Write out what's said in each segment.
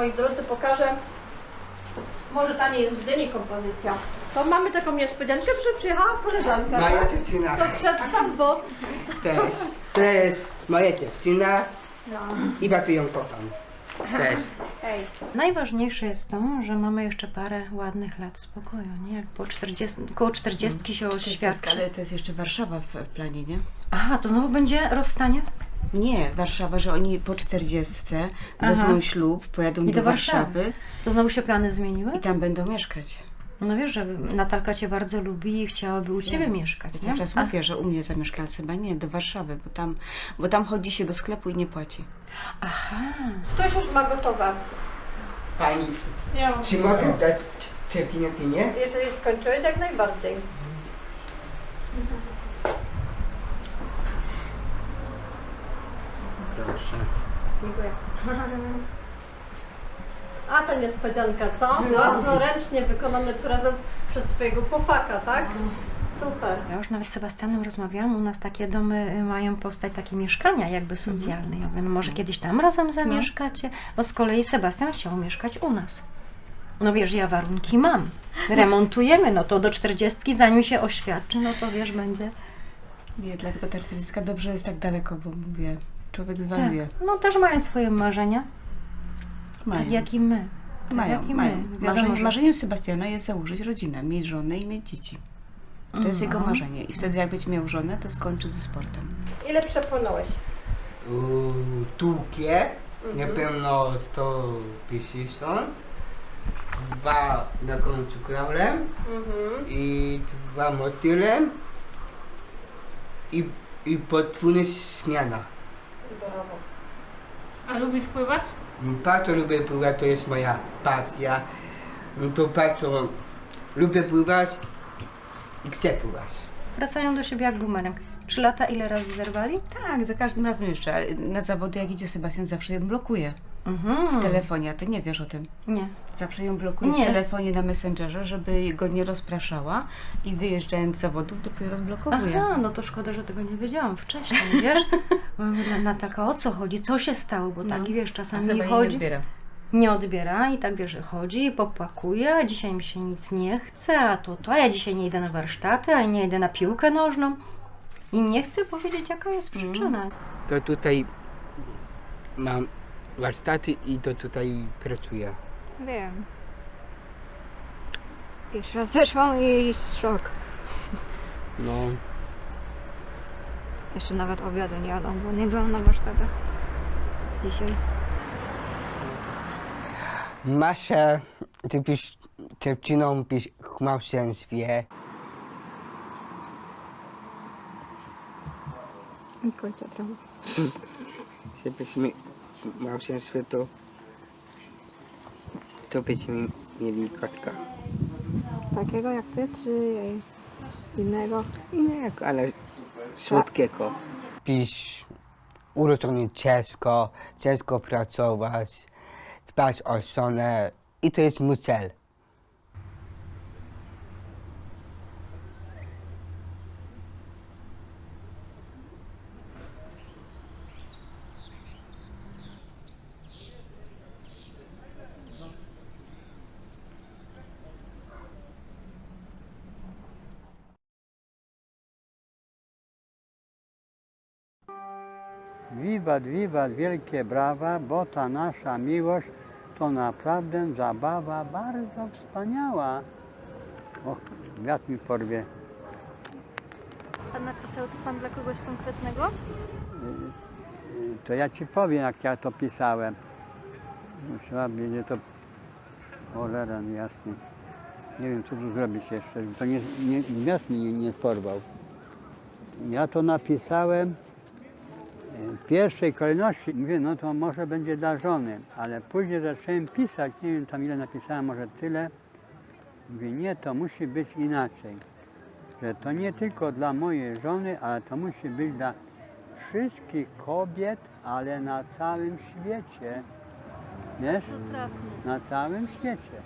Moi drodzy, pokażę. Może ta nie jest w Gdyni kompozycja. To mamy taką niespodziankę, że przyjechała koleżanka. Moja tak? dziewczyna To przedstaw, bo... też. To jest moja dziewczyna i bardzo ją kocham. Też. Ej, Najważniejsze jest to, że mamy jeszcze parę ładnych lat spokoju, nie? Jak po 40, koło 40 się oświadczy. Ale to jest jeszcze Warszawa w, w planie, nie? Aha, to znowu będzie rozstanie? Nie, Warszawa, że oni po 40 Aha. wezmą ślub, pojadą I do, do Warszawy. Warszawy To znowu się plany zmieniły? i tam będą mieszkać. No wiesz, że Natalka Cię bardzo lubi i chciałaby u Ciebie mieszkać, Ja nie? czas A- mówię, że u mnie zamieszka, ale chyba nie, do Warszawy, bo tam, bo tam chodzi się do sklepu i nie płaci. Aha, ktoś już ma gotowe. Pani, Ja czy mogę dać dziewczynę ty nie? Jeżeli skończyłeś, jak najbardziej. Proszę. Dziękuję. A to niespodzianka, co? Własnoręcznie wykonany prezent przez Twojego chłopaka, tak? Super. ja już nawet z Sebastianem rozmawiałam, u nas takie domy y, mają powstać, takie mieszkania jakby socjalne. Ja mówię, no może kiedyś tam razem zamieszkacie? Bo z kolei Sebastian chciał mieszkać u nas. No wiesz, ja warunki mam. Remontujemy, no to do 40, zanim się oświadczy, no to wiesz, będzie... Nie, dlatego ta 40 dobrze jest tak daleko, bo mówię, człowiek zwariuje. Tak. No też mają swoje marzenia, Mają. tak jak i my. Tak mają, jak i mają. my. Wiadomo, Marzenie, że- Marzeniem Sebastiana jest założyć rodzinę, mieć żonę i mieć dzieci. To jest jego No. marzenie. I wtedy jak będzie miał żonę, to skończy ze sportem. Ile przepłynąłeś? U, Długie, na pewno 150. Dwa na końcu kraulem Mhm. i dwa motylem i, i podwójna zmiana. A lubisz pływać? Bardzo lubię pływać, to jest moja pasja. No to bardzo lubię pływać i chcę pływać. Wracają do siebie jak bumerang. Trzy lata ile razy zerwali? Tak, za każdym razem jeszcze. Na zawody jak idzie Sebastian, zawsze ją blokuje Mhm. w telefonie, a ty nie wiesz o tym. Nie. Zawsze ją blokuje Nie. w telefonie na Messengerze, żeby go nie rozpraszała i wyjeżdżając z zawodów dopiero blokowuje. Aha, no to szkoda, że tego nie wiedziałam wcześniej, wiesz? Natalka, o co chodzi? Co się stało? Bo tak, No. wiesz, czasami jej nie chodzi, odbiera. nie odbiera i tak, wiesz, chodzi, popłakuje, a dzisiaj mi się nic nie chce, a to to, a ja dzisiaj nie idę na warsztaty, a nie idę na piłkę nożną. I nie chcę powiedzieć, jaka jest przyczyna. To tutaj mam warsztaty i to tutaj pracuję. Wiem. Pierwszy raz weszłam i szok. No, Jeszcze nawet obiadu nie jadłam, bo nie byłam na warsztatach. Dzisiaj. Maszę, ty byś dziewczyną byś w małżeństwie. I kończę trochę. Żebyśmy w małżeństwie to to będziemy mieli kotka. Takiego jak ty, czy innego? Innego, ale słodkiego. Byś urodzony ciężko, ciężko pracować, dbać o żonę i to jest mój cel. Wiwat, wiwat, wielkie brawa, bo ta nasza miłość to naprawdę zabawa bardzo wspaniała. Och, wiatr mi porwie. A napisał to pan dla kogoś konkretnego? To ja ci powiem, jak ja to pisałem. Trzeba będzie to... Cholera no jasny. Nie wiem, co tu zrobić jeszcze. To nie, nie, wiatr mi nie, nie porwał. Ja to napisałem w pierwszej kolejności. Mówię, no to może będzie dla żony. Ale później zacząłem pisać, nie wiem tam ile napisałem, może tyle. Mówię, nie, to musi być inaczej. Że to nie tylko dla mojej żony, ale to musi być dla wszystkich kobiet, ale na całym świecie. Wiesz? Na całym świecie.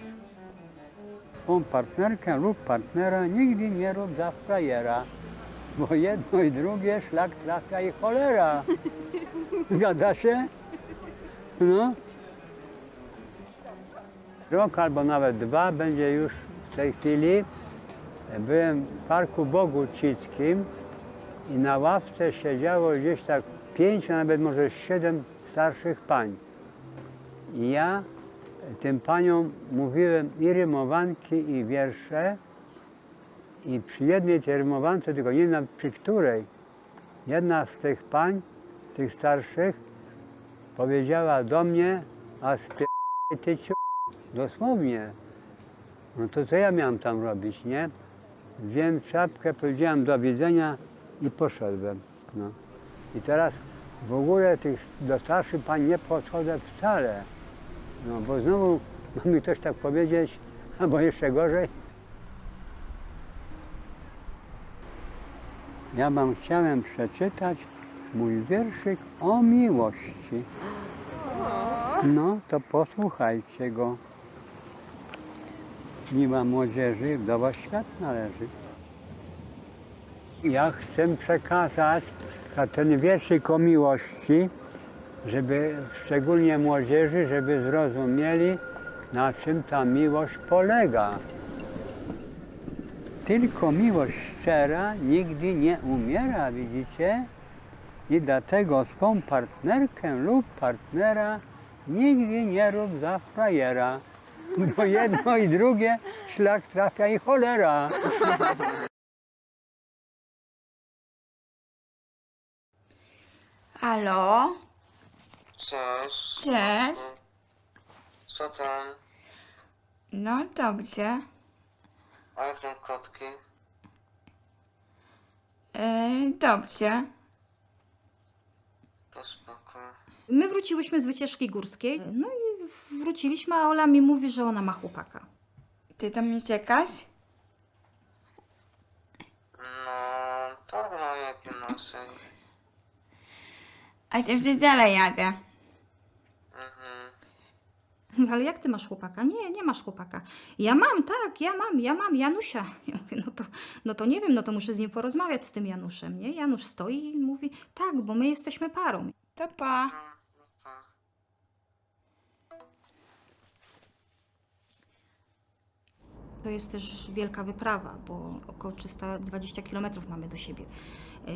Swą partnerkę lub partnera nigdy nie rób za frajera, bo jedno i drugie szlak trafia i cholera. Zgadza się? No. Rok albo nawet dwa będzie już w tej chwili. Byłem w Parku Bogucickim i na ławce siedziało gdzieś tak pięć, a nawet może siedem starszych pań. I ja tym paniom mówiłem i rymowanki, i wiersze. I przy jednej tej rymowance, tylko nie wiem przy której, jedna z tych pań, tych starszych, powiedziała do mnie, a spie... ty ciu... Dosłownie. No to co ja miałem tam robić, nie? Wziąłem czapkę, powiedziałem do widzenia i poszedłem. No. I teraz w ogóle tych, do starszych pań nie podchodzę wcale. No bo znowu ma mi ktoś tak powiedzieć, albo jeszcze gorzej. Ja wam chciałem przeczytać mój wierszyk o miłości. No, to posłuchajcie go. Miła młodzieży, wdowa świat należy. Ja chcę przekazać ten wierszyk o miłości, żeby szczególnie młodzieży, żeby zrozumieli, na czym ta miłość polega. Tylko miłość szczera nigdy nie umiera, widzicie? I dlatego swą partnerkę lub partnera nigdy nie rób za frajera. Bo jedno i drugie szlak trafia i cholera. Halo? Cześć, Cześć. co tam? No dobrze. A jak tam kotki? E, dobrze. To spoko. My wróciłyśmy z wycieczki górskiej, no i wróciliśmy, a Ola mi mówi, że ona ma chłopaka. Ty tam nie czekasz? No, tak mam jak inaczej. A to wtedy dalej jadę. Mhm. Ale jak ty masz chłopaka? Nie, nie masz chłopaka. Ja mam, tak, ja mam, ja mam Janusia. Ja mówię, no to, no to nie wiem, no to muszę z nim porozmawiać, z tym Januszem, nie? Janusz stoi i mówi, tak, bo my jesteśmy parą. To pa. To jest też wielka wyprawa, bo około 320 km mamy do siebie.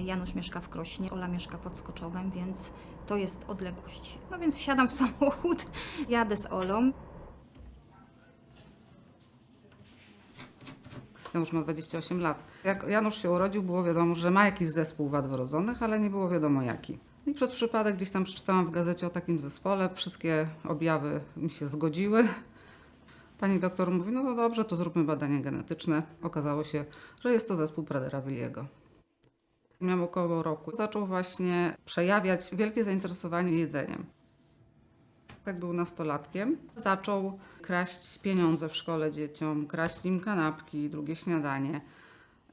Janusz mieszka w Krośnie, Ola mieszka pod Skoczowem, więc to jest odległość. No więc wsiadam w samochód, jadę z Olą. Janusz ma 28 lat. Jak Janusz się urodził, było wiadomo, że ma jakiś zespół wad wrodzonych, ale nie było wiadomo jaki. I przez przypadek gdzieś tam przeczytałam w gazecie o takim zespole. Wszystkie objawy mi się zgodziły. Pani doktor mówi, no to dobrze, to zróbmy badanie genetyczne. Okazało się, że jest to zespół Prader-Williego. Miał około roku. Zaczął właśnie przejawiać wielkie zainteresowanie jedzeniem. Jak był nastolatkiem, zaczął kraść pieniądze w szkole dzieciom, kraść im kanapki, drugie śniadanie.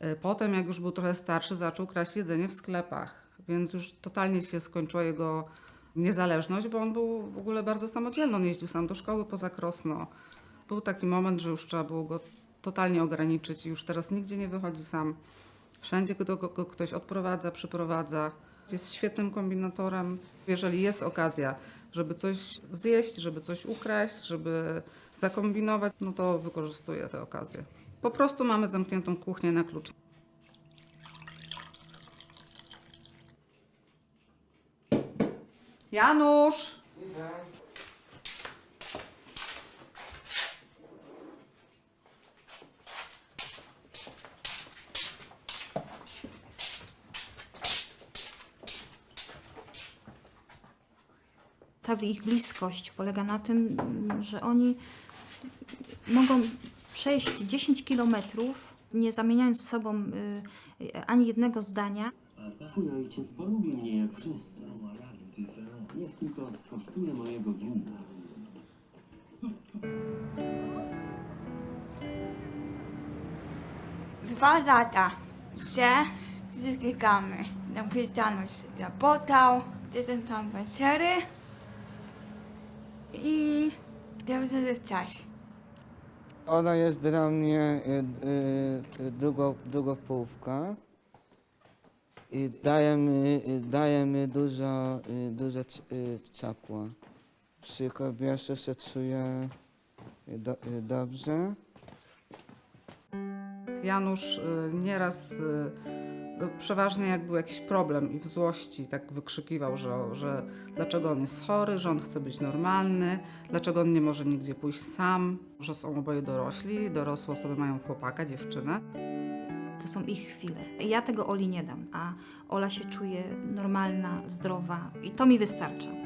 Y, Potem, jak już był trochę starszy, zaczął kraść jedzenie w sklepach, więc już totalnie się skończyła jego niezależność, bo on był w ogóle bardzo samodzielny. On jeździł sam do szkoły poza Krosno. Był taki moment, że już trzeba było go totalnie ograniczyć i już teraz nigdzie nie wychodzi sam. Wszędzie go, go, go ktoś odprowadza, przyprowadza. Jest świetnym kombinatorem. Jeżeli jest okazja, żeby coś zjeść, żeby coś ukraść, żeby zakombinować, no to wykorzystuję tę okazję. Po prostu mamy zamkniętą kuchnię na klucz. Janusz! Ta ich bliskość polega na tym, że oni mogą przejść 10 kilometrów, nie zamieniając z sobą y, ani jednego zdania. Twój ojciec polubi mnie jak wszyscy. Niech tylko skosztuje mojego wina. Dwa lata się zrykamy. Napisano się zapotał, jeden tam wesery i teraz jest czas. Ona jest dla mnie y, y, długo, długopółka i daje mi, y, daje mi dużo, y, dużo c- y, ciepła. Przy kobiesie się czuję Do, y, dobrze. Janusz y, nieraz, y, przeważnie jak był jakiś problem i w złości tak wykrzykiwał, że, że dlaczego on jest chory, że on chce być normalny, dlaczego on nie może nigdzie pójść sam, że są oboje dorośli, dorosłe osoby mają chłopaka, dziewczynę. To są ich chwile. Ja tego Oli nie dam, a Ola się czuje normalna, zdrowa i to mi wystarcza.